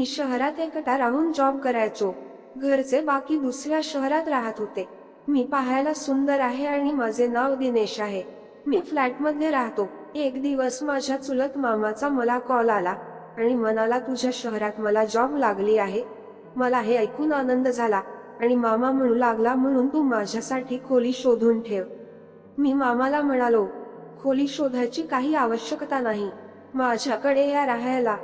मी शहरात एकटा राहून जॉब करायचो. घरचे बाकी दुसऱ्या शहरात राहत होते. मी पाहायला सुंदर आहे आणि माझे नाव दिनेश आहे. मी फ्लॅटमध्ये राहतो. एक दिवस माझ्या चुलत मामाचा मला कॉल आला आणि मनाला तुझ्या शहरात मला जॉब लागली आहे. मला हे ऐकून आनंद झाला आणि मामा म्हणू लागला म्हणून तू माझ्यासाठी खोली शोधून ठेव. मी मामाला म्हणालो खोली शोधायची काही आवश्यकता नाही. माझ्याकडे या राहायला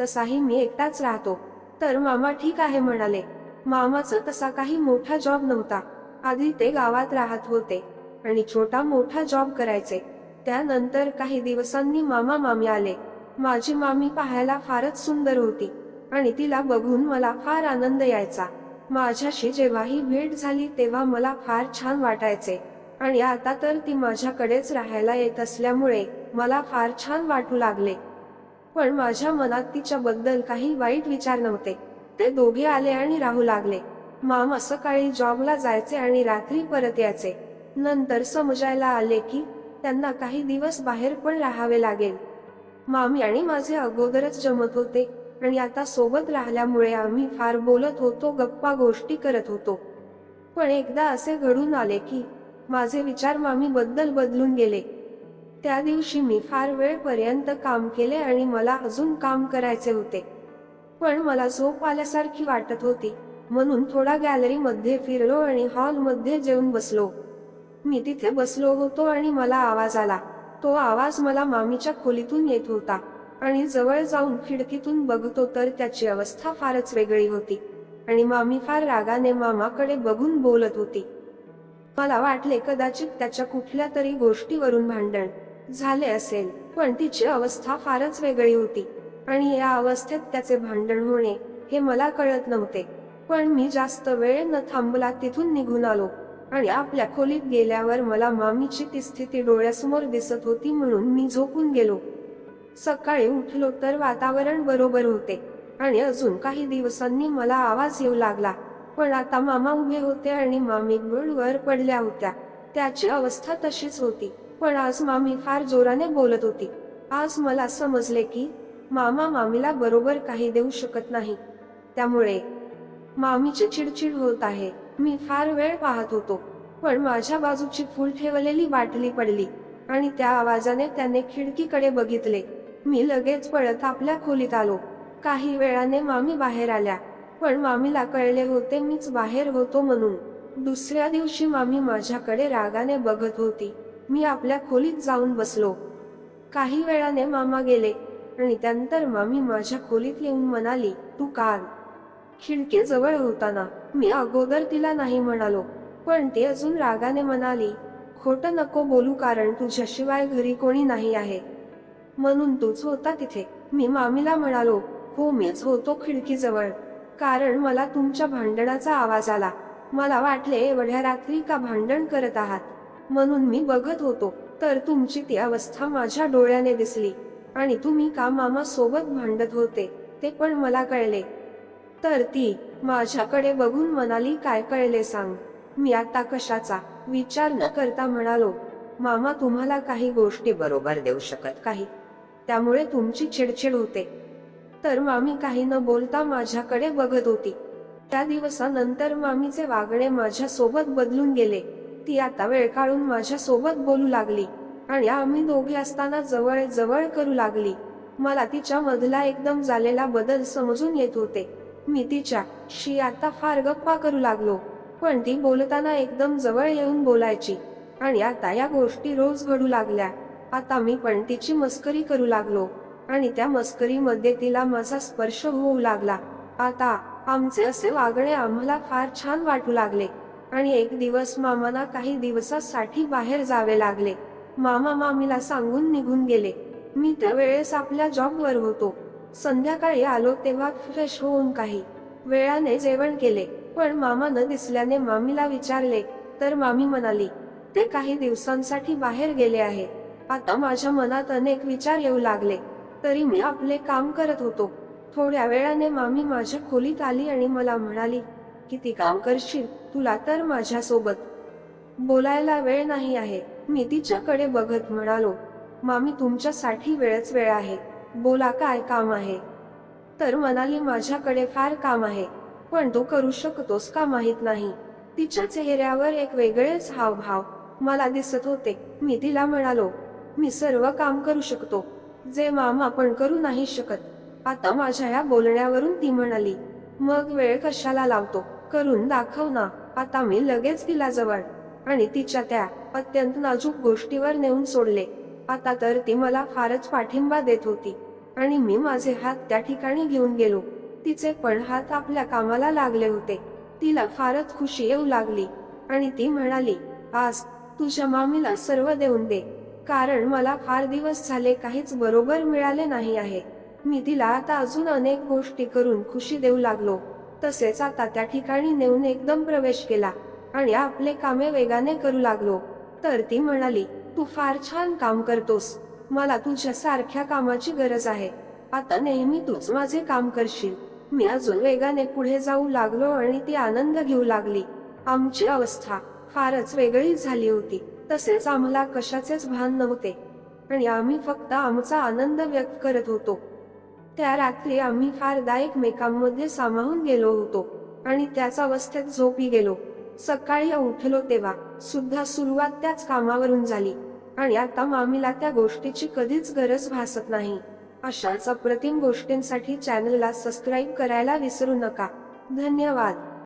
तसाही मी एकटाच राहतो. तर मामा ठीक आहे म्हणाले. मामाचा तसा काही मोठा जॉब नव्हता. आधी ते गावात राहत होते. आणि छोटा मोठा जॉब करायचे. त्यानंतर काही दिवसांनी मामा मामी आले. माझी मामी पाहायला फारच सुंदर होती. आणि तिला बघून मला फार आनंद यायचा. माझ्याशी जेव्हाही भेट झाली तेव्हा मला फार छान वाटायचे. आणि आता तर ती माझ्याकडेच राहायला येत असल्यामुळे मला फार छान वाटू लागले. पण माझ्या मनात तिच्याबद्दल काही वाईट विचार नव्हते. ते दोघे आले आणि राहू लागले. मामा सकाळी जॉबला जायचे आणि रात्री परत यायचे. नंतर समजायला आले की त्यांना काही दिवस बाहेर पण राहावे लागेल. मामी आणि माझे अगोदरच जमत होते आणि आता सोबत राहिल्यामुळे आम्ही फार बोलत होतो गप्पा गोष्टी करत होतो. पण एकदा असे घडून आले की माझे विचार मामी बद्दल बदलून गेले. त्या दिवशी मी फार वेळपर्यंत काम केले आणि मला अजून काम करायचे होते. पण मला झोप आल्यासारखी वाटत होती म्हणून थोडा गॅलरीमध्ये फिरलो आणि हॉलमध्ये जेवून बसलो. मी तिथे बसलो होतो आणि मला आवाज आला. तो आवाज मला मामीच्या खोलीतून येत होता आणि जवळ जाऊन खिडकीतून बघतो तर त्याची अवस्था फारच वेगळी होती आणि मामी फार रागाने मामाकडे बघून बोलत होती. मला वाटले कदाचित त्याच्या कुठल्या तरी गोष्टीवरून भांडण. झाले असेल. पण तिची अवस्था फारच वेगळी होती. आणि या अवस्थेत त्याचे भांडण होणे हे मला कळत नव्हते. पण मी जास्त वेळ न थांबला तिथून निघून आलो. आणि आपल्या खोलीत गेल्यावर मला मामीची ती स्थिती डोळ्यासमोर दिसत होती म्हणून मी झोपून गेलो. सकाळी उठलो तर वातावरण बरोबर होते. आणि अजून काही दिवसांनी मला आवाज येऊ लागला. पण आता मामा उभे होते आणि मामी वर पडल्या होत्या. त्याची अवस्था तशीच होती. पण आज मामी फार जोराने बोलत होती. आज मला समजले की मामा मामीला बरोबर काही देऊ शकत नाही. त्यामुळे मामीची चिडचिड होत आहे. मी फार वेळ पाहत होतो पण माझ्या बाजूची फुल ठेवलेली बाटली पडली आणि त्या आवाजाने त्याने खिडकीकडे बघितले. मी लगेच पळत आपल्या खोलीत आलो. काही वेळाने मामी बाहेर आल्या पण मामीला कळले होते मीच बाहेर होतो म्हणून. दुसऱ्या दिवशी मामी माझ्याकडे रागाने बघत होती. मी आपल्या खोलीत जाऊन बसलो. काही वेळाने मामा गेले आणि त्यानंतर मामी माझ्या खोलीत येऊन म्हणाली तू काल खिडकी जवळ होताना मी अगोदर तिला नाही म्हणालो पण ती अजून रागाने म्हणाली खोट नको बोलू कारण तुझ्याशिवाय घरी कोणी नाही आहे. म्हणून तूच होता तिथे. मी मामीला म्हणालो हो मीच होतो खिडकीजवळ कारण मला तुमच्या भांडणाचा आवाज आला. मला वाटले एवढ्या रात्री का भांडण करत आहात? म्हणून मी बघत होतो तर तुमची ती अवस्था माझ्या डोळ्याने दिसली. आणि तुम्ही का मामा सोबत भांडत होते ते पण मला कळले. तर ती माझ्याकडे बघून म्हणाली काय कळले सांग. मी आता कशाचा विचार न करता म्हणालो मामा तुम्हाला काही गोष्टी बरोबर देऊ शकत काही. त्यामुळे तुमची चिडचिड होते. तर मामी काही न बोलता माझ्याकडे बघत होती. त्या दिवसानंतर मामीचे वागणे माझ्या सोबत बदलून गेले. ती आता वेळ काढून माझ्यासोबत बोलू लागली आणि आम्ही दोघे असताना जवळ जवळ करू लागली. मला तिच्या मधला एकदम झालेला बदल समजून येत होते. मी तिच्या शी आता फार गप्पा करू लागलो पण ती बोलताना एकदम जवळ येऊन बोलायची आणि आता या गोष्टी रोज घडू लागल्या. आता मी पण तिची मस्करी करू लागलो आणि त्या मस्करीमध्ये तिला माझा स्पर्श होऊ लागला. आता आमचे असे वागणे आम्हाला फार छान वाटू लागले. आणि एक दिवस मामाला काही दिवसासाठी बाहेर जावे लागले. मामा मामीला सांगून निघून गेले. मी त्यावेळेस आपल्या जॉबवर होतो. संध्याकाळी आलो तेव्हा फ्रेश होऊन काही वेळाने जेवण केले. पण मामा न दिसल्याने मामीला विचारले. तर मामी म्हणाली ते काही दिवसांसाठी बाहेर गेले आहे. आता माझ्या मनात अनेक विचार येऊ लागले. तरी मी आपले काम करत होतो. थोड्या वेळाने मामी माझ्या खोलीत आली आणि मला म्हणाली किती काम करशील? तुला तर माझ्यासोबत. बोलायला वेळ नाही आहे. मी तिच्याकडे बघत म्हणालो मामी तुमच्यासाठी वेळच वेळ आहे. बोला काय काम आहे? तर मनाली माझ्याकडे फार काम आहे. पण तू करू शकतोस का माहीत नाही. तिच्या चेहऱ्यावर एक वेगळेच हावभाव मला दिसत होते. मी तिला म्हणालो मी सर्व काम करू शकतो. जे मामा पण करू नाही शकत. आता माझ्या या बोलण्यावरून ती म्हणाली मग वेळ कशाला लावतो? करून दाखव ना. आता मी लगेच तिला जवळ आणि तिच्या त्या अत्यंत नाजूक गोष्टीवर नेऊन सोडले. आता तर ती मला फारच पाठिंबा देत होती. आणि मी माझे हात त्या ठिकाणी घेऊन गेलो. तिचे पण हात आपल्या कामाला लागले होते. तिला फारच खुशी येऊ लागली. आणि ती म्हणाली आज तुझ्या मामीला सर्व देऊन दे. कारण मला फार दिवस झाले काहीच बरोबर मिळाले नाही आहे. मी तिला आता अजून अनेक गोष्टी करून खुशी देऊ लागलो. तसेच आता त्या ठिकाणी नेऊन एकदम प्रवेश केला आणि आपले कामे वेगाने करू लागलो. तर ती म्हणाली तू फार छान काम करतोस. मला तुझ्या सारख्या कामाची गरज आहे. आता नेहमी तूच माझे काम करशील. मी अजून वेगाने पुढे जाऊ लागलो आणि ती आनंद घेऊ लागली. आमची अवस्था फारच वेगळी झाली होती. तसेच आम्हाला कशाचेच भान नव्हते. आणि आम्ही फक्त आमचा आनंद व्यक्त करत होतो. त्या रात्री आम्ही फारदा एकमेकांमध्ये सामावून गेलो होतो आणि त्याच अवस्थेत झोपी गेलो. सकाळी उठलो तेव्हा सुद्धा सुरुवात त्याच कामावरून झाली आणि आता मामीला त्या गोष्टीची कधीच गरज भासत नाही. अशाच अप्रतिम गोष्टींसाठी चॅनलला सबस्क्राईब करायला विसरू नका. धन्यवाद.